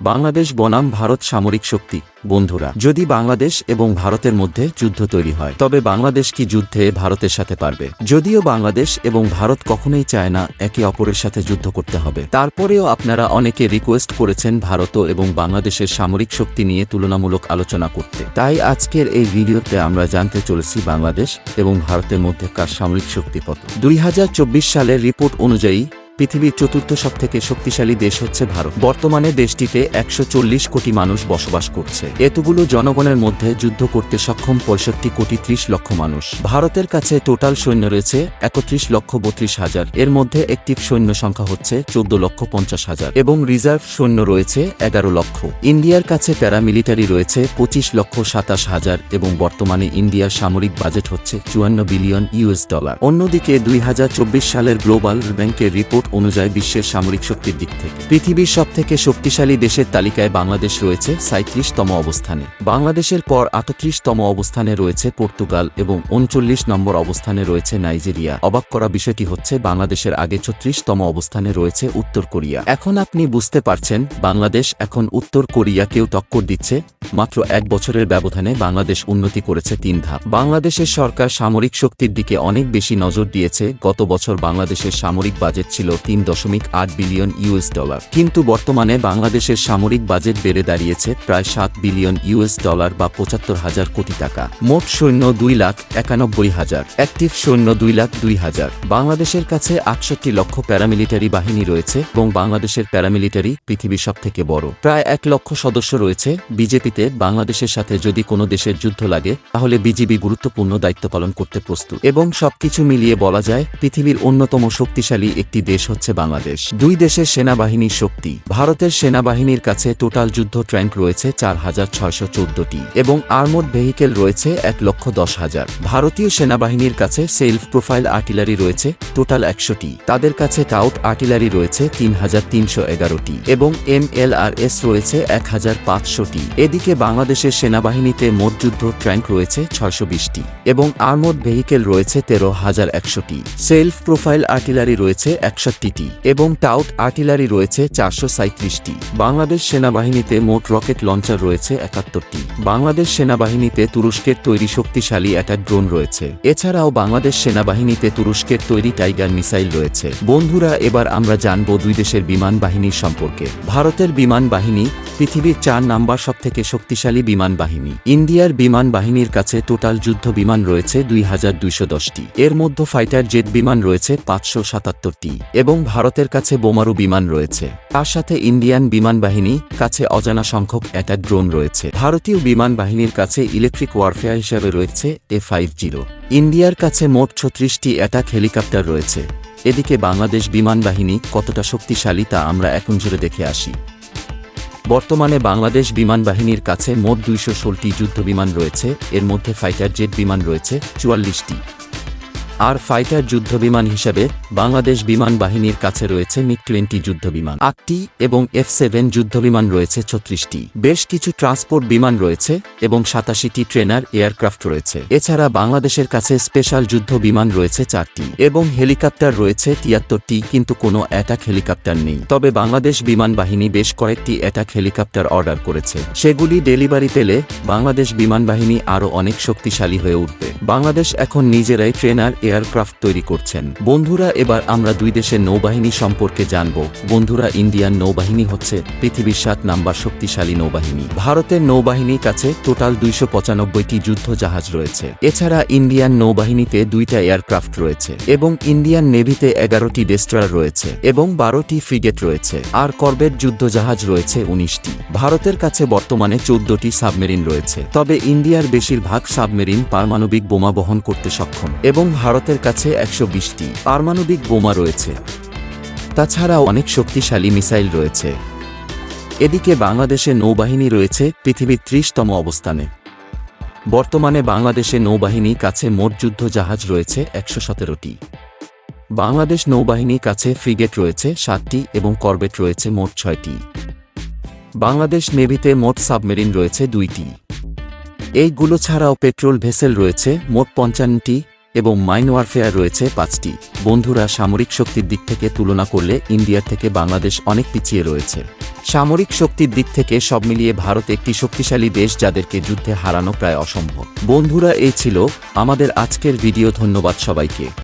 বাংলাদেশ বনাম ভারত সামরিক শক্তি, বন্ধুরা। যদি বাংলাদেশ এবং ভারতের মধ্যে যুদ্ধ তৈরি হয়, তবে বাংলাদেশ কি যুদ্ধে ভারতের সাথে পারবে? যদিও বাংলাদেশ এবং ভারত কখনোই চায় না একে অপরের সাথে যুদ্ধ করতে হবে। তারপরেও আপনারা অনেকে রিকোয়েস্ট করেছেন ভারত এবং বাংলাদেশের সামরিক শক্তি নিয়ে তুলনামূলক আলোচনা করতে। তাই আজকের এই ভিডিওতে আমরা জানতে চলেছি বাংলাদেশ এবং ভারতের মধ্যে মধ্যেকার সামরিক শক্তি কত দুই হাজার চব্বিশ সালের রিপোর্ট অনুযায়ী পৃথিবীর চতুর্থ সবথেকে শক্তিশালী দেশ হচ্ছে ভারত। বর্তমানে দেশটিতে একশো চল্লিশ কোটি মানুষ বসবাস করছে। এতগুলো জনগণের মধ্যে যুদ্ধ করতে সক্ষম পঁয়ষট্টি কোটি ত্রিশ লক্ষ মানুষ। ভারতের কাছে টোটাল সৈন্য রয়েছে একত্রিশ লক্ষ বত্রিশ হাজার। এর মধ্যে একটিভ সৈন্য সংখ্যা হচ্ছে চোদ্দ লক্ষ পঞ্চাশ হাজার এবং রিজার্ভ সৈন্য রয়েছে এগারো লক্ষ। ইন্ডিয়ার কাছে প্যারামিলিটারি রয়েছে পঁচিশ লক্ষ সাতাশ হাজার এবং বর্তমানে ইন্ডিয়ার সামরিক বাজেট হচ্ছে চুয়ান্ন বিলিয়ন ইউএস ডলার। অন্যদিকে দুই হাজার চব্বিশ সালের গ্লোবাল ব্যাংকের রিপোর্ট অনুযায়ী বিশ্বের সামরিক শক্তির দিক থেকে। পৃথিবীর সবথেকে শক্তিশালী দেশের তালিকায় বাংলাদেশ রয়েছে সাঁত্রিশতম অবস্থানে। বাংলাদেশের পর আটত্রিশতম অবস্থানে রয়েছে পর্তুগাল এবং উনচল্লিশ নম্বর অবস্থানে রয়েছে নাইজেরিয়া। অবাক করা বিষয়টি হচ্ছে, বাংলাদেশের আগে ছত্রিশতম অবস্থানে রয়েছে উত্তর কোরিয়া। এখন আপনি বুঝতে পারছেন, বাংলাদেশ এখন উত্তর কোরিয়াকেও টক্কর দিচ্ছে। মাত্র এক বছরের ব্যবধানে বাংলাদেশ উন্নতি করেছে তিন ধাপ। বাংলাদেশের সরকার সামরিক শক্তির দিকে অনেক বেশি নজর দিয়েছে। গত বছর বাংলাদেশের সামরিক বাজেট ছিল তিন দশমিক আট বিলিয়ন ইউএস ডলার। কিন্তু বর্তমানে বাংলাদেশের সামরিক বাজেট বেড়ে দাঁড়িয়েছে প্রায় সাত বিলিয়ন ইউএস ডলার বা পঁচাত্তর হাজার কোটি টাকা। মোট সৈন্য দুই লাখ একানব্বই হাজার। অ্যাক্টিভ সৈন্য দুই লাখ দুই হাজার। বাংলাদেশের কাছে আটষট্টি লক্ষ প্যারামিলিটারি বাহিনী রয়েছে এবং বাংলাদেশের প্যারামিলিটারি পৃথিবীর সব থেকে বড়। প্রায় এক লক্ষ সদস্য রয়েছে। বিজেপিতে বাংলাদেশের সাথে যদি কোনো দেশের যুদ্ধ লাগে, তাহলে বিজিবি গুরুত্বপূর্ণ দায়িত্ব পালন করতে প্রস্তুত। এবং সবকিছু মিলিয়ে বলা যায়, পৃথিবীর অন্যতম শক্তিশালী একটি দেশ হচ্ছে বাংলাদেশ। দুই দেশের সেনাবাহিনীর শক্তি। ভারতের সেনাবাহিনীর কাছে টোটাল যুদ্ধ ট্র্যাঙ্ক রয়েছে চার হাজার ছয়শো চোদ্দটি এবং আর্মোড ভেহিকেল রয়েছে এক লক্ষ দশ হাজার। ভারতীয় সেনাবাহিনীর কাছে সেলফ প্রোফাইল আর্টিলারি রয়েছে টোটাল একশোটি। তাদের কাছে টাউট আর্টিলারি রয়েছে তিন হাজার তিনশো এগারোটি এবং এম এল আর এস রয়েছে এক হাজার পাঁচশোটি। এদিকে বাংলাদেশের সেনাবাহিনীতে মোট যুদ্ধ ট্র্যাঙ্ক রয়েছে ছয়শো বিশটি এবং আর্মোড ভেহিকেল রয়েছে তেরো হাজার একশোটি। সেলফ প্রোফাইল আর্টিলারি রয়েছে একষট্টিটি এবং টাউট আর্টিলারি রয়েছে চারশো সাঁত্রিশটি বাংলাদেশ সেনাবাহিনীতে মোট রকেট লঞ্চার রয়েছে একাত্তরটি বাংলাদেশ সেনাবাহিনীতে তুরস্কের তৈরি শক্তিশালী অ্যাটাক ড্রোন রয়েছে। এছাড়াও বাংলাদেশ সেনাবাহিনীতে তুরস্কের তৈরি টাইগার মিসাইল রয়েছে। বন্ধুরা, এবার আমরা জানব দুই দেশের বিমান বাহিনীর সম্পর্কে। ভারতের বিমান বাহিনী পৃথিবীর চার নাম্বার সবথেকে শক্তিশালী বিমান বাহিনী। ইন্ডিয়ার বিমান বাহিনীর কাছে টোটাল যুদ্ধ বিমান রয়েছে দুই হাজার দুইশো দশটি। এর মধ্যে ফাইটার জেট বিমান রয়েছে পাঁচশো সাতাত্তরটি এবং ভারতের কাছে বোমারু বিমান রয়েছে। তার সাথে ইন্ডিয়ান বিমান বাহিনী, কাছে অজানা সংখ্যক অ্যাটাক ড্রোন রয়েছে। ভারতীয় বিমান বাহিনীর কাছে ইলেকট্রিক ওয়ারফেয়ার হিসেবে রয়েছে এ ফাইভ জিরো। ইন্ডিয়ার কাছে মোট ছত্রিশটি অ্যাটাক হেলিকপ্টার রয়েছে। এদিকে বাংলাদেশ বিমান বাহিনী কতটা শক্তিশালী তা আমরা এখন জুড়ে দেখে আসি। বর্তমানে বাংলাদেশ বিমান বাহিনীর কাছে মোট দুইশো ষোলটি যুদ্ধ বিমান রয়েছে, এর মধ্যে ফাইটার জেট বিমান রয়েছে, চুয়াল্লিশটি। আর ফাইটার যুদ্ধ বিমান হিসেবে বাংলাদেশ বিমান বাহিনীর কাছে রয়েছে মিগ টোয়েন্টি যুদ্ধ বিমান আটটি এবং এফ সেভেন যুদ্ধ বিমান রয়েছে ছত্রিশটি। বেশ কিছু ট্রান্সপোর্ট বিমান রয়েছে এবং সাতাশিটি ট্রেনার, এয়ারক্রাফট রয়েছে। এছাড়া বাংলাদেশের কাছে স্পেশাল যুদ্ধ বিমান রয়েছে চারটি এবং হেলিকপ্টার রয়েছে তিয়াত্তরটি, কিন্তু কোনো অ্যাটাক হেলিকপ্টার নেই। তবে বাংলাদেশ বিমান বাহিনী বেশ কয়েকটি অ্যাটাক হেলিকপ্টার অর্ডার করেছে। সেগুলি ডেলিভারি পেলে বাংলাদেশ বিমান বাহিনী আরও অনেক শক্তিশালী হয়ে উঠবে। বাংলাদেশ এখন নিজেরাই ট্রেনার এয়ারক্রাফট তৈরি করছেন। বন্ধুরা, এবার আমরা দুই দেশের নৌবাহিনী সম্পর্কে জানব। বন্ধুরা, ইন্ডিয়ান নৌবাহিনী হচ্ছে পৃথিবীর সাত নাম্বার শক্তিশালী নৌবাহিনী। ভারতের নৌবাহিনীর কাছে টোটাল দুইশো পঁচানব্বইটি যুদ্ধ জাহাজ রয়েছে। এছাড়া ইন্ডিয়ান নৌবাহিনীতে দুইটা এয়ারক্রাফট রয়েছে এবং ইন্ডিয়ান নেভিতে এগারোটি ডেস্ট্রার রয়েছে এবং বারোটি ফ্রিগেট রয়েছে আর করবেট যুদ্ধ জাহাজ রয়েছে উনিশটি। ভারতের কাছে বর্তমানে চোদ্দটি সাবমেরিন রয়েছে। তবে ইন্ডিয়ার বেশিরভাগ সাবমেরিন পারমাণবিক বোমা বহন করতে সক্ষম এবং ভারতের কাছে একশো বিশটি পারমাণবিক বোমা রয়েছে। তাছাড়াও অনেক শক্তিশালী মিসাইল রয়েছে। এদিকে বাংলাদেশে নৌবাহিনী রয়েছে পৃথিবীর ত্রিশতম অবস্থানে। বর্তমানে বাংলাদেশে নৌবাহিনী কাছে মোট যুদ্ধ জাহাজ রয়েছে একশো সতেরোটি। বাংলাদেশ নৌবাহিনীর কাছে ফ্রিগেট রয়েছে সাতটি এবং করবেট রয়েছে মোট ছয়টি। বাংলাদেশ নেভিতে মোট সাবমেরিন রয়েছে দুইটি। এইগুলো ছাড়াও পেট্রোল ভেসেল রয়েছে মোট পঞ্চান্নটি এবং মাইন ওয়ারফেয়ার রয়েছে পাঁচটি। বন্ধুরা সামরিক শক্তির দিক থেকে তুলনা করলে ইন্ডিয়ার থেকে বাংলাদেশ অনেক পিছিয়ে রয়েছে। সামরিক শক্তির দিক থেকে সব মিলিয়ে ভারত একটি শক্তিশালী দেশ যাদেরকে যুদ্ধে হারানো প্রায় অসম্ভব। বন্ধুরা, এই ছিল আমাদের আজকের ভিডিও। ধন্যবাদ সবাইকে।